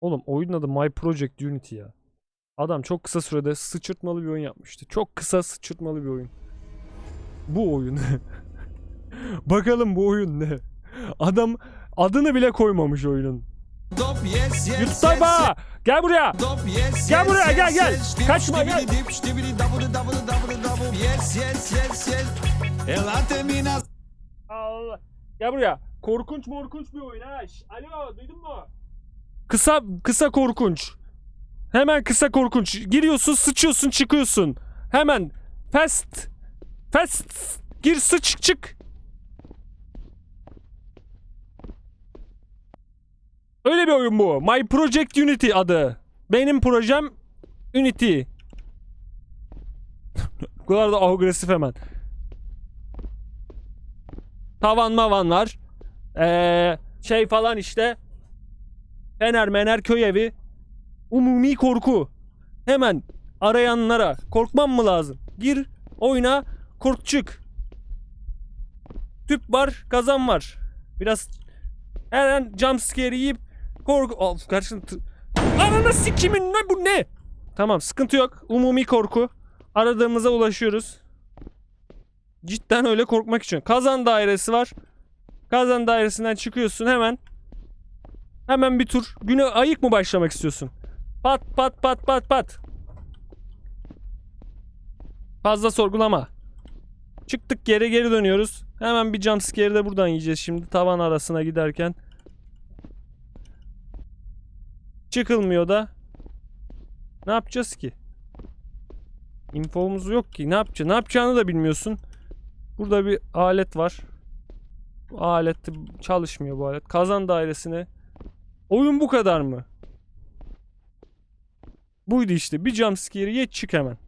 Oğlum oyunun adı My Project Unity ya. Adam çok kısa sürede sıçırtmalı bir oyun yapmıştı. Çok kısa sıçırtmalı bir oyun. Bu oyun. Bakalım bu oyun ne? Adam adını bile koymamış oyunun. Dop yes yes YouTube sayfa! Gel buraya! Dop yes Gel yes, buraya, yes, gel, gel. yes. Kaçma, gel. Yes yes yes yes. Allah. Gel buraya. Korkunç morkunç bir oyun ha. Alo duydun mu? Kısa kısa korkunç. Hemen kısa korkunç. Giriyorsun sıçıyorsun çıkıyorsun. Hemen fast fast gir sıç çık. Öyle bir oyun bu. My Project Unity adı. Benim projem Unity. Bu kadar da agresif hemen. Tavan mavan var. Ee, şey falan işte. Fener mener köy evi. Umumi korku. Hemen arayanlara korkmam mı lazım? Gir oyna kork çık. Tüp var kazan var. Biraz her an jumpscare yiyip korku... Of karşın... Ananı sikimin ne bu ne? Tamam sıkıntı yok. Umumi korku. Aradığımıza ulaşıyoruz. Cidden öyle korkmak için. Kazan dairesi var. Kazan dairesinden çıkıyorsun hemen. Hemen bir tur. Güne ayık mı başlamak istiyorsun? Pat pat pat pat pat. Fazla sorgulama. Çıktık geri geri dönüyoruz. Hemen bir jumpscare'i de buradan yiyeceğiz şimdi tavan arasına giderken. Çıkılmıyor da. Ne yapacağız ki? Infomuz yok ki. Ne yapacağız? Ne yapacağını da bilmiyorsun. Burada bir alet var. Bu alet çalışmıyor bu alet. Kazan dairesine. Oyun bu kadar mı? Buydu işte. Bir jumpscare'i ye çık hemen.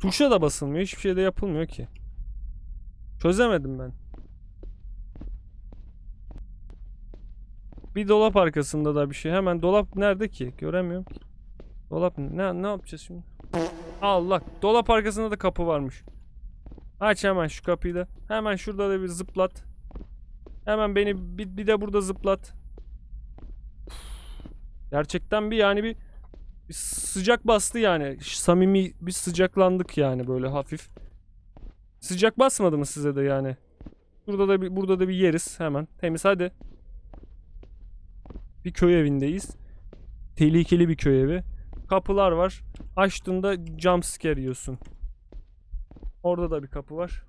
Tuşa da basılmıyor. Hiçbir şey de yapılmıyor ki. Çözemedim ben. Bir dolap arkasında da bir şey. Hemen dolap nerede ki? Göremiyorum ki. Dolap ne ne yapacağız şimdi? Allah. Dolap arkasında da kapı varmış. Aç hemen şu kapıyı da. Hemen şurada da bir zıplat. Hemen beni bir, bir de burada zıplat. Gerçekten bir yani bir, bir sıcak bastı yani. Samimi bir sıcaklandık yani böyle hafif. Sıcak basmadı mı size de yani? Burada da bir burada da bir yeriz hemen. Temiz hadi. Bir köy evindeyiz. Tehlikeli bir köy evi. Kapılar var. Açtığında jumpscare yiyorsun. Orada da bir kapı var.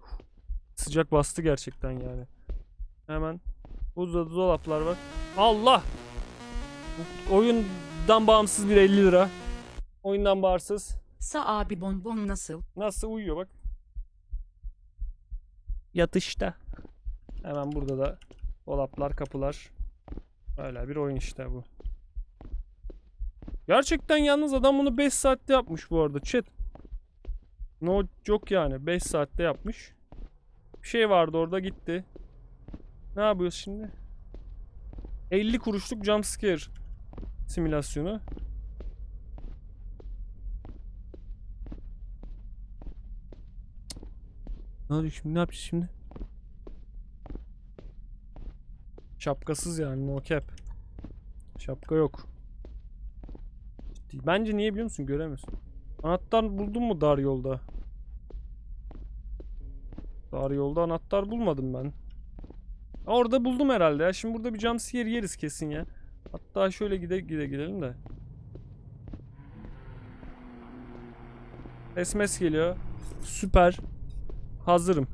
Sıcak bastı gerçekten yani. Hemen. Burada dolaplar var. Allah! Bu oyundan bağımsız bir 50 lira. Oyundan bağımsız. Sa abi bonbon nasıl? Nasıl uyuyor bak. Yatışta. Hemen burada da dolaplar, kapılar. Öyle bir oyun işte bu. Gerçekten yalnız adam bunu 5 saatte yapmış bu arada chat. No yok yani 5 saatte yapmış. Bir şey vardı orada gitti. Ne yapıyoruz şimdi? 50 kuruşluk jumpscare simülasyonu. Ne oluyor şimdi? Ne yapacağız şimdi? Şapkasız yani no cap. Şapka yok. Ciddi. Bence niye biliyor musun? Göremiyorsun. Anahtar buldun mu dar yolda? Dar yolda anahtar bulmadım ben. Orada buldum herhalde ya. Şimdi burada bir jumpscare yeriz kesin ya. Hatta şöyle gide gide gidelim de. SMS geliyor. Süper. Hazırım.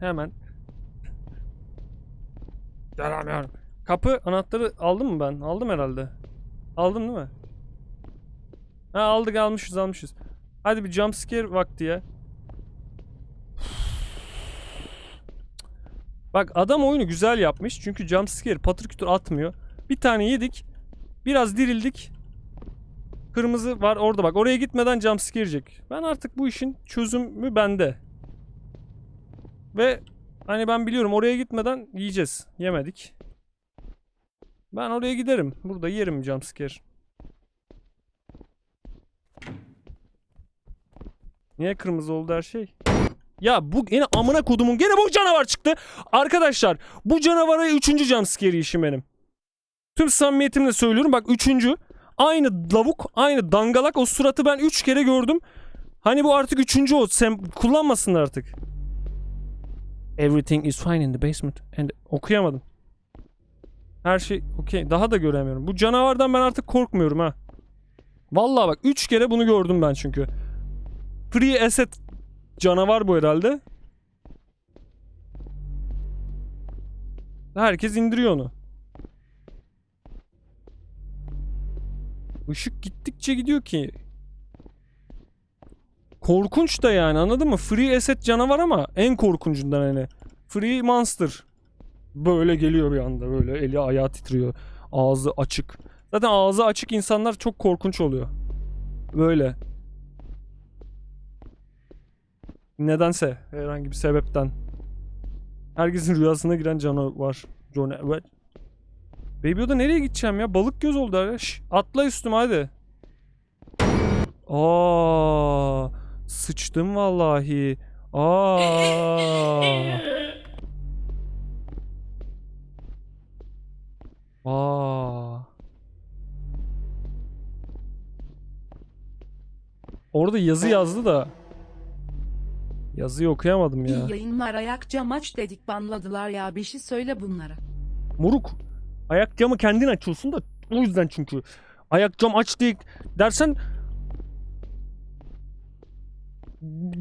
Hemen. Yaramıyorum. Kapı anahtarı aldım mı ben? Aldım herhalde. Aldım değil mi? Ha aldık almışız almışız. Hadi bir jumpscare vakti ya. Bak adam oyunu güzel yapmış. Çünkü jumpscare patır kütür atmıyor. Bir tane yedik. Biraz dirildik. Kırmızı var orada bak. Oraya gitmeden jumpscare yiyecek. Ben artık bu işin çözümü bende. Ve hani ben biliyorum oraya gitmeden yiyeceğiz. Yemedik. Ben oraya giderim. Burada yerim jumpscare. Niye kırmızı oldu her şey? Ya bu yine amına kodumun gene bu canavar çıktı. Arkadaşlar bu canavara üçüncü jumpscare işim benim. Tüm samimiyetimle söylüyorum bak üçüncü. Aynı lavuk aynı dangalak o suratı ben üç kere gördüm. Hani bu artık üçüncü o. Sen kullanmasınlar artık. Everything is fine in the basement. And okuyamadım. Her şey okey. Daha da göremiyorum. Bu canavardan ben artık korkmuyorum ha. Vallahi bak 3 kere bunu gördüm ben çünkü. Free asset canavar bu herhalde. Herkes indiriyor onu. Işık gittikçe gidiyor ki. Korkunç da yani anladın mı? Free asset canavar ama en korkuncundan hani. Free monster. Böyle geliyor bir anda böyle eli ayağı titriyor. Ağzı açık. Zaten ağzı açık insanlar çok korkunç oluyor. Böyle. Nedense herhangi bir sebepten. Herkesin rüyasına giren canavar. Canavar. Baby Yoda nereye gideceğim ya? Balık göz oldu ya. Şş, atla üstüme hadi. Aa, sıçtım vallahi. Aa. Aa. Orada yazı yazdı da. Yazıyı okuyamadım ya. İyi yayınlar ayak cam aç dedik banladılar ya bir şey söyle bunlara. Moruk. Ayak camı kendin açıyorsun da o yüzden çünkü. Ayak cam aç diye dersen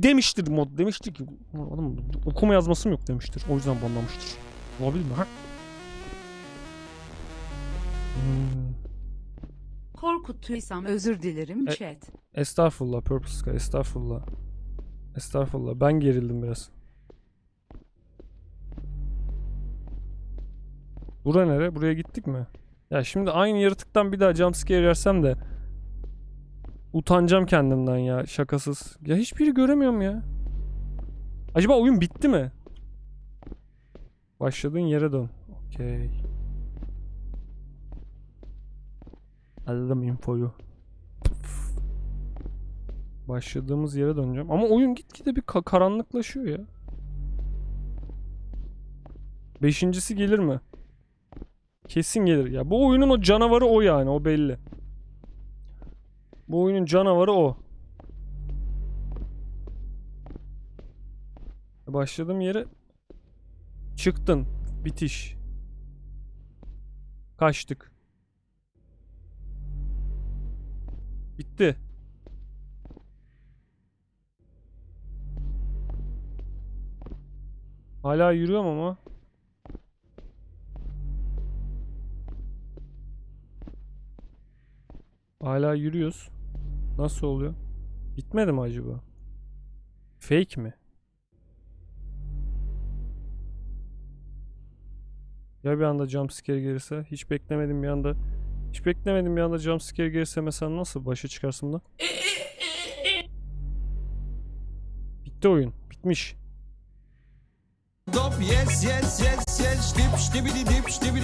demiştir mod demiştir ki adam okuma yazmasım yok demiştir. O yüzden banlamıştır. Olabilir mi ha? Hmm. Korkuttuysam özür dilerim E- chat. Estağfurullah Purple Sky estağfurullah. Estağfurullah ben gerildim biraz. Bura nere? Buraya gittik mi? Ya şimdi aynı yaratıktan bir daha jumpscare yersem de utanacağım kendimden ya şakasız. Ya hiçbiri göremiyorum ya. Acaba oyun bitti mi? Başladığın yere dön. Okey. Aldım infoyu. Başladığımız yere döneceğim. Ama oyun gitgide bir ka- karanlıklaşıyor ya. Beşincisi gelir mi? Kesin gelir. Ya bu oyunun o canavarı o yani. O belli. Bu oyunun canavarı o. Başladığım yere çıktın. Bitiş. Kaçtık. Bitti. Hala yürüyorum ama. Hala yürüyoruz. Nasıl oluyor? Bitmedi mi acaba? Fake mi? Ya bir anda jumpscare gelirse? Hiç beklemedim bir anda. Hiç beklemedim bir anda jumpscare gelirse mesela nasıl başa çıkarsın da? Bitti oyun. Bitmiş. Yes yes yes yes. Dip dip dip dip